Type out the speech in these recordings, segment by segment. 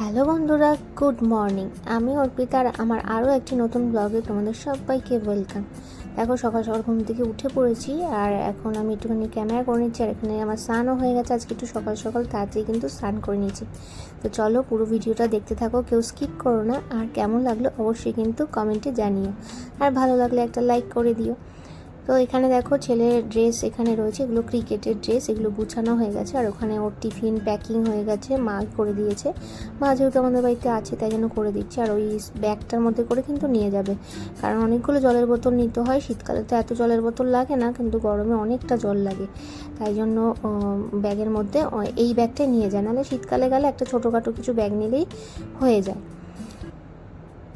Hello বন্ধুরা, good morning. আমি অর্পিতা আর আমার আরও একটি নতুন ব্লগে তোমাদের সবাইকে ওয়েলকাম। দেখো, সকাল সকাল ঘুম থেকে উঠে পড়েছি আর এখন আমি একটুখানি ক্যামেরা করে নিচ্ছি আর এখানে আমার স্নানও হয়ে গেছে। আজকে একটু সকাল সকাল তাড়াতাড়ি কিন্তু স্নান করে নিয়েছি। তো চলো পুরো ভিডিওটা দেখতে থাকো, কেউ স্কিপ করো না। আর কেমন লাগল অবশ্যই কিন্তু কমেন্টে জানিও। আর ভালো লাগলে একটা লাইক করে দিও। তো এখানে দেখো ছেলের ড্রেস এখানে রয়েছে, এগুলো ক্রিকেটের ড্রেস এগুলো গুছানো হয়ে গেছে। আর ওখানে ওর টিফিন প্যাকিং হয়ে গেছে, মা করে দিয়েছে। মা যেহেতু আমাদের বাড়িতে আছে, তাই জন্য করে দিচ্ছে। আর ওই ব্যাগটার মধ্যে করে কিন্তু নিয়ে যাবে। কারণ অনেকগুলো জলের বোতল নিতে হয়। শীতকালে তো এত জলের বোতল লাগে না, কিন্তু গরমে অনেকটা জল লাগে। তাই জন্য ব্যাগের মধ্যে এই ব্যাগটাই নিয়ে যায়। নাহলে শীতকালে গেলে একটা ছোটোখাটো কিছু ব্যাগ নিলেই হয়ে যায়।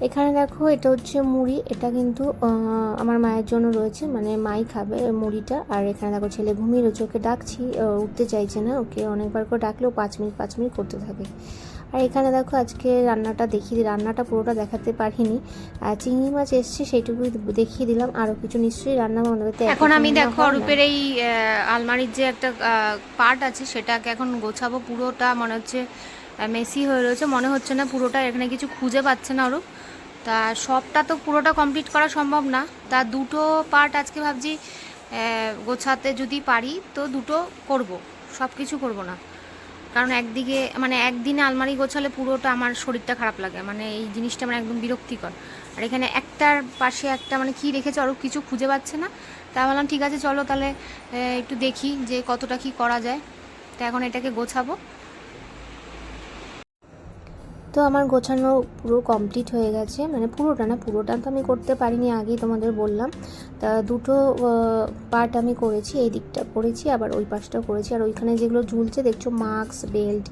এখানে দেখো এটা হচ্ছে মুড়ি। এটা কিন্তু আমার মায়ের জন্য রয়েছে। মানে মাই খাবে মুড়িটা। আর এখানে দেখো ছেলে ঘুমিয়ে রয়েছে। ওকে ডাকছি উঠতে চাইছে না। ওকে অনেকবার করে ডাকলেও পাঁচ মিনিট পাঁচ মিনিট করতে থাকে। আর এখানে দেখো আজকে রান্নাটা দেখিয়ে দিই রান্নাটা পুরোটা দেখাতে পারিনি। আর চিংড়ি মাছ এসছে সেইটুকুই দেখিয়ে দিলাম। আরও কিছু নিশ্চয়ই রান্না বাড়িতে এখন আমি দেখো অরূপের এই আলমারির যে একটা পার্ট আছে সেটাকে এখন গোছাবো পুরোটা। মনে হচ্ছে মেসি হয়ে রয়েছে। মনে হচ্ছে না পুরোটা এখানে কিছু খুঁজে পাচ্ছে না অরূপ। তা সবটা তো পুরোটা কমপ্লিট করা সম্ভব না। তা দুটো পার্ট আজকে ভাবছি গোছাতে যদি পারি তো দুটো করব সব কিছু করব না। কারণ একদিকে মানে একদিনে আলমারি গোছালে পুরোটা আমার শরীরটা খারাপ লাগে মানে এই জিনিসটা আমার একদম বিরক্তিকর। আর এখানে একটার পাশে একটা মানে কি রেখেছে অরূপ কিছু খুঁজে পাচ্ছে না। তা ভাবলাম ঠিক আছে, চলো তাহলে একটু দেখি যে কতটা কি করা যায়। তা এখন এটাকে গোছাবো। তো আমার গোছানো পুরো কমপ্লিট হয়ে গেছে। মানে পুরোটা না, পুরোটা তো আমি করতে পারিনি আগেই তোমাদের বললাম। তা দুটো পার্ট আমি করেছি, এই দিকটা করেছি, আবার ওই পাশটাও করেছি। আর ওইখানে যেগুলো ঝুলছে, দেখছ মাস্ক বেল্ট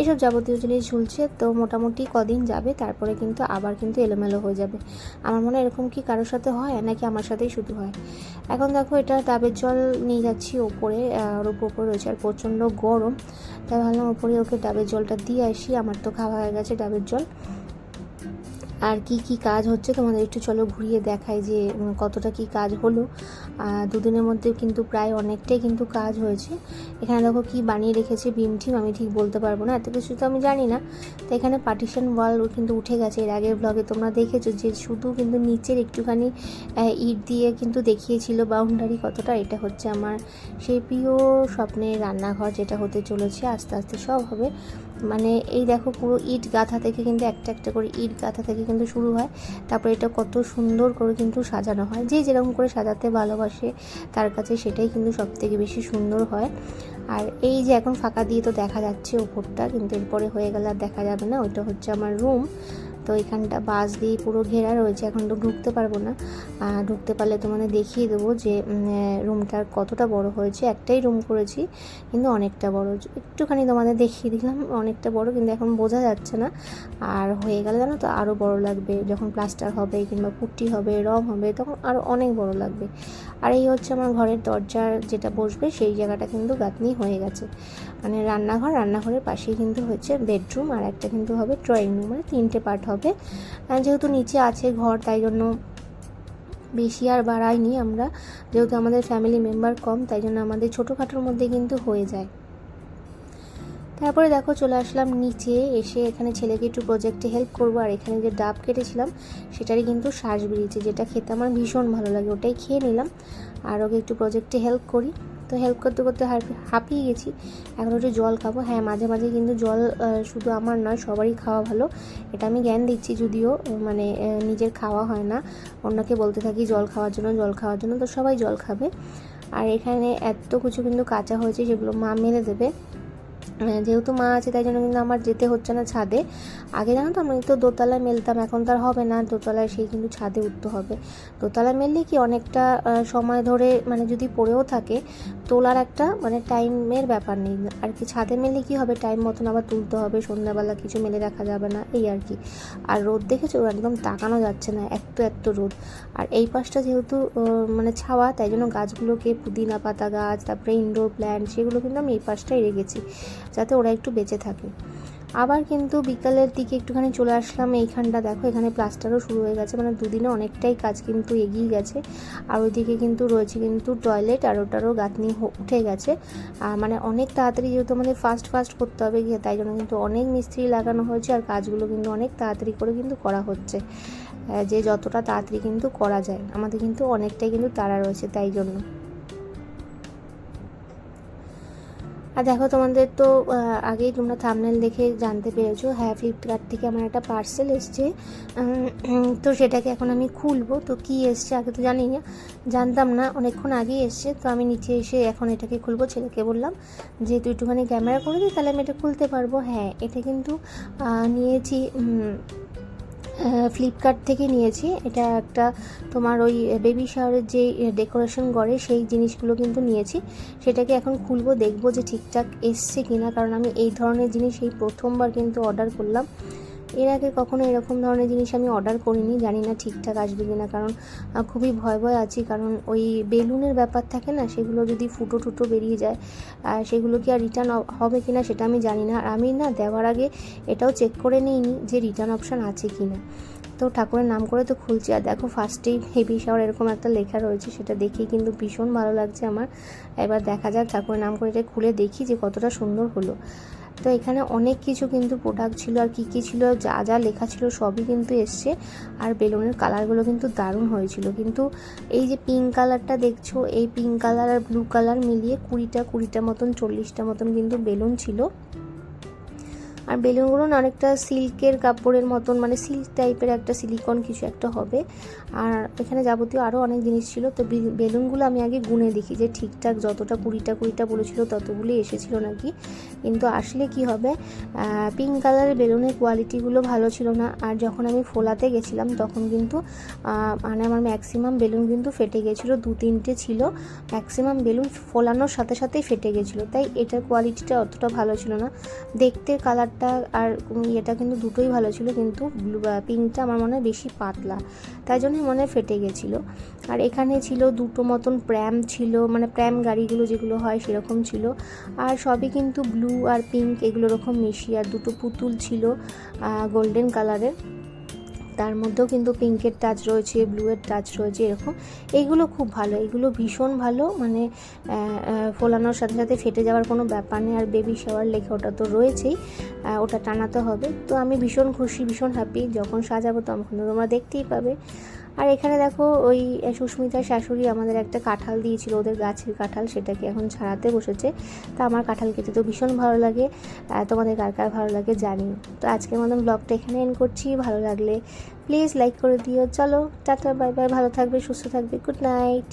এসব যাবতীয় জিনিস ঝুলছে। তো মোটামুটি কদিন যাবে, তারপরে কিন্তু আবার কিন্তু এলোমেলো হয়ে যাবে। আমার মনে হয় এরকম কি কারোর সাথে হয়, নাকি আমার সাথেই শুধু হয়? এখন দেখো, এটা ডাবের জল নিয়ে যাচ্ছি ওপরে আর ওর উপরে রয়েছে। আর প্রচণ্ড গরম। তাই ভাবলাম ওপরে ওকে ডাবের জলটা দিয়ে আসি, আমার তো খাওয়া হয়ে গেছে। ডাবের জল। আর কি কি কাজ হচ্ছে তোমাদের একটু চলো ঘুরিয়ে দেখাই যে কতটা কি কাজ হলো। দুদিনের মধ্যে কিন্তু প্রায় অনেকটাই কিন্তু কাজ হয়েছে। এখানে দেখো কি বানিয়ে রেখেছে বিম টিম আমি ঠিক বলতে পারব না, এত কিছু তো আমি জানি না। তো এখানে পার্টিশন ওয়াল কিন্তু উঠে গেছে, এর আগের ব্লগে তোমরা দেখেছ যে শুধু কিন্তু নিচের একটুখানি ইট দিয়ে কিন্তু দেখিয়েছিল বাউন্ডারি কতটা, এটা হচ্ছে আমার সেই প্রিয় স্বপ্নের রান্নাঘর যেটা হতে চলেছে, আস্তে আস্তে সব হবে। মানে এই দেখো পুরো ইট গাঁথা থেকে কিন্তু একটা একটা করে ইট গাঁথা থেকে কিন্তু শুরু হয়। তারপরে এটা কত সুন্দর করে কিন্তু সাজানো হয়। যে যেরকম করে সাজাতে ভালোবাসে তার কাছে সেটাই কিন্তু সব থেকে বেশি সুন্দর হয়। আর এই যে এখন ফাঁকা দিয়ে তো দেখা যাচ্ছে ওপরটা, কিন্তু এরপরে হয়ে গেলে আর দেখা যাবে না। ওইটা হচ্ছে আমার রুম তো এখানটা বাস দিয়ে পুরো ঘেরা রয়েছে, এখন তো ঢুকতে পারব না। ঢুকতে পারলে তোমাদের দেখিয়ে দেবো যে রুমটার কতটা বড় হয়েছে। একটাই রুম করেছি, কিন্তু অনেকটা বড়। একটুখানি তোমাদের দেখিয়ে দিলাম, অনেকটা বড়, কিন্তু এখন বোঝা যাচ্ছে না। আর হয়ে গেলে জানো তো আরও বড় লাগবে। যখন প্লাস্টার হবে কিংবা পুটি হবে, রং হবে, তখন আরও অনেক বড় লাগবে। আর এই হচ্ছে আমার ঘরের দরজার যেটা বসবে, সেই জায়গাটা কিন্তু গাঁথনি হয়ে গেছে। মানে রান্নাঘর, রান্নাঘরের পাশেই কিন্তু হচ্ছে বেডরুম আর একটা কিন্তু হবে ড্রয়িং রুম মানে তিনটে পার্ট হবে। যেহেতু নিচে আছে ঘর, তাই জন্য বেশি আর বাড়াইনি আমরা। যেহেতু আমাদের ফ্যামিলি মেম্বার কম, তাই জন্য আমাদের ছোটোখাটোর মধ্যে কিন্তু হয়ে যায়। তারপরে দেখো চলে আসলাম নিচে, এসে এখানে ছেলেকে একটু প্রজেক্টে হেল্প করব। আর এখানে যে ডাব কেটেছিলাম, সেটারই কিন্তু শ্বাস বেরিয়েছে, যেটা খেতে আমার ভীষণ ভালো লাগে। ওটাই খেয়ে নিলাম। আর ওকে একটু প্রজেক্টে হেল্প করি। তো হেল্প করতে করতে হাঁপ- হাঁপিয়ে গেছি। এখন একটু জল খাব। হ্যাঁ মাঝে মাঝে কিন্তু জল শুধু আমার নয়, সবারই খাওয়া ভালো। এটা আমি জ্ঞান দিচ্ছি যদিও মানে নিজের খাওয়া হয় না। অন্যকে বলতে থাকি জল খাওয়ার জন্য, জল খাওয়ার জন্য, তো সবাই জল খাবে। আর এখানে এত কিছু কিন্তু কাঁচা হয়েছে সেগুলো মা মেরে দেবে। যেহেতু মা আছে, তাই জন্য কিন্তু আমার যেতে হচ্ছে না ছাদে। আগে জানো তো, আমি তো দোতলায় মেলতাম, এখন তো আর হবে না। দোতলায় সেই কিন্তু ছাদে উঠতে হবে। দোতলায় মেললে কি অনেকটা সময় ধরে মানে যদি পড়েও থাকে, তোলার একটা মানে টাইমের ব্যাপার নেই। আর কি ছাদে মেলে কি হবে, টাইম মতন আবার তুলতে হবে, সন্ধ্যাবেলা কিছু মেলে রাখা যাবে না, এই আর কি। আর রোদ দেখেছ? একদম তাকানো যাচ্ছে না এত এত রোদ। আর এই পাশটা যেহেতু মানে ছাওয়া, তাই জন্য গাছগুলোকে পুদিনা পাতা গাছ, তারপরে ইনডোর প্ল্যান্ট সেগুলো কিন্তু আমি এই পাশটাই রেখেছি। যাতে ওরা একটু বেঁচে থাকে। আবার কিন্তু বিকালের দিকে একটুখানি চলে আসলাম, এইখানটা দেখো, এখানে প্লাস্টারও শুরু হয়ে গেছে মানে দুদিনে অনেকটাই কাজ কিন্তু এগিয়ে গেছে। আর ওইদিকে কিন্তু রয়েছে কিন্তু টয়লেট আর ওটারও গাঁথনি উঠে গেছে। মানে অনেক তাড়াতাড়ি যেহেতু আমাদের ফাস্ট ফাস্ট করতে হবে তাই জন্য কিন্তু অনেক মিস্ত্রি লাগানো হয়েছে, আর কাজগুলো কিন্তু অনেক তাড়াতাড়ি করে কিন্তু করা হচ্ছে। যে যতটা তাড়াতাড়ি কিন্তু করা যায়, আমাদের কিন্তু অনেকটাই কিন্তু তাড়া রয়েছে তাই জন্য। আর দেখো, তোমাদের তো আগেই তোমরা থামনেল দেখে জানতে পেরেছ হ্যাঁ ফ্লিপকার্ট থেকে আমার একটা পার্সেল এসছে। তো সেটাকে এখন আমি খুলবো। তো কি এসছে আগে তো জানি না, জানতাম না, অনেকক্ষণ আগেই এসছে। তো আমি নিচে এসে এখন এটাকে খুলবো, ছেলেকে বললাম যে, তুই একটুখানি ক্যামেরা করে দিই তাহলে আমি এটা খুলতে পারব। হ্যাঁ এটা কিন্তু নিয়েছি ফ্লিপকার্ট থেকে নিয়েছি। এটা একটা তোমার ওই বেবি শাওয়ারের যে ডেকোরেশন করে সেই জিনিসগুলো কিন্তু নিয়েছি। সেটাকে এখন খুলবো, দেখব যে ঠিকঠাক এসছে কিনা, কারণ আমি এই ধরনের জিনিস এই প্রথমবার কিন্তু অর্ডার করলাম। এর আগে কখনো এরকম ধরনের জিনিস আমি অর্ডার করিনি, জানি না ঠিকঠাক আসবে কি না কারণ খুবই ভয় ভয় আছি, কারণ ওই বেলুনের ব্যাপার থাকে না, সেগুলো যদি ফুটো টুটো বেরিয়ে যায়, আর সেগুলো কি আর রিটার্ন হবে কি না সেটা আমি জানি না, আর আমি না দেওয়ার আগে এটাও চেক করে নিইনি যে রিটার্ন অপশান আছে কি না তো ঠাকুরের নাম করে তো খুলছি, আর দেখো ফার্স্টেই হেভি শাওয়ার এরকম একটা লেখা রয়েছে, সেটা দেখেই কিন্তু ভীষণ ভালো লাগছে আমার। এবার দেখা যাক ঠাকুরের নাম করে এটা খুলে দেখি যে কতটা সুন্দর হলো। তো এখানে অনেক কিছু কিন্তু প্রোডাক্ট ছিল আর কী কী ছিল, যা যা লেখা ছিল সবই কিন্তু এসছে। আর বেলুনের কালারগুলো কিন্তু দারুণ হয়েছিল। কিন্তু এই যে পিঙ্ক কালারটা দেখছ, এই পিঙ্ক কালার আর ব্লু কালার মিলিয়ে কুড়িটা কুড়িটা মতন, চল্লিশটা মতন কিন্তু বেলুন ছিল। আর বেলুনগুলো না অনেকটা সিল্কের কাপড়ের মতন মানে সিল্ক টাইপের একটা সিলিকন কিছু একটা হবে। আর এখানে যাবতীয় আরও অনেক জিনিস ছিল। তো বেলুনগুলো আমি আগে গুনে দেখি যে ঠিকঠাক যতটা কুড়িটা কুড়িটা বলেছিল ততগুলি এসেছিল নাকি। কিন্তু আসলে কি হবে পিঙ্ক কালারের বেলুনের কোয়ালিটিগুলো ভালো ছিল না। আর যখন আমি ফোলাতে গেছিলাম, তখন কিন্তু মানে আমার ম্যাক্সিমাম বেলুন কিন্তু ফেটে গেছিল, দু তিনটে ছিল। ম্যাক্সিমাম বেলুন ফোলানোর সাথে সাথেই ফেটে গেছিল। তাই এটার কোয়ালিটিটা অতটা ভালো ছিল না। দেখতে কালারটা আর ইয়েটা কিন্তু দুটোই ভালো ছিল, কিন্তু ব্লু পিঙ্কটা আমার মনে হয় বেশি পাতলা। তাই জন্যই মনে হয় ফেটে গেছিল। আর এখানে ছিল দুটো মতন প্র্যাম ছিল মানে প্র্যাম গাড়িগুলো যেগুলো হয় সেরকম ছিল। আর সবই কিন্তু ব্লু আর পিঙ্ক এগুলো রকম মিশিয়ে, আর দুটো পুতুল ছিল গোল্ডেন কালারের। তার মধ্যেও কিন্তু পিঙ্কের টাচ রয়েছে, ব্লুয়ের টাচ রয়েছে, এরকম। এইগুলো খুব ভালো এগুলো ভীষণ ভালো মানে ফোলানোর সাথে সাথে ফেটে যাওয়ার কোনো ব্যাপার নেই, আর বেবি শাওয়ার লেখা ওটা তো রয়েছেই ওটা টানাতে হবে। তো আমি ভীষণ খুশি, ভীষণ হ্যাপি যখন সাজাবো তখন তোমরা দেখতেই পাবে। আর এখানে দেখো ওই সুস্মিতার শাশুড়ি আমাদের একটা কাঁঠাল দিয়েছিল, ওদের গাছের কাঁঠাল, সেটাকে এখন ছাড়াতে বসেছে। তা আমার কাঁঠাল খেতে তো ভীষণ ভালো লাগে তোমাদের কার কার ভালো লাগে জানি। তো আজকের মতন ব্লগটা এখানে এন্ড করছি, ভালো লাগলে প্লিজ লাইক করে দিও। চলো, টাটা বাই বাই ভালো থাকবে, সুস্থ থাকবে গুড নাইট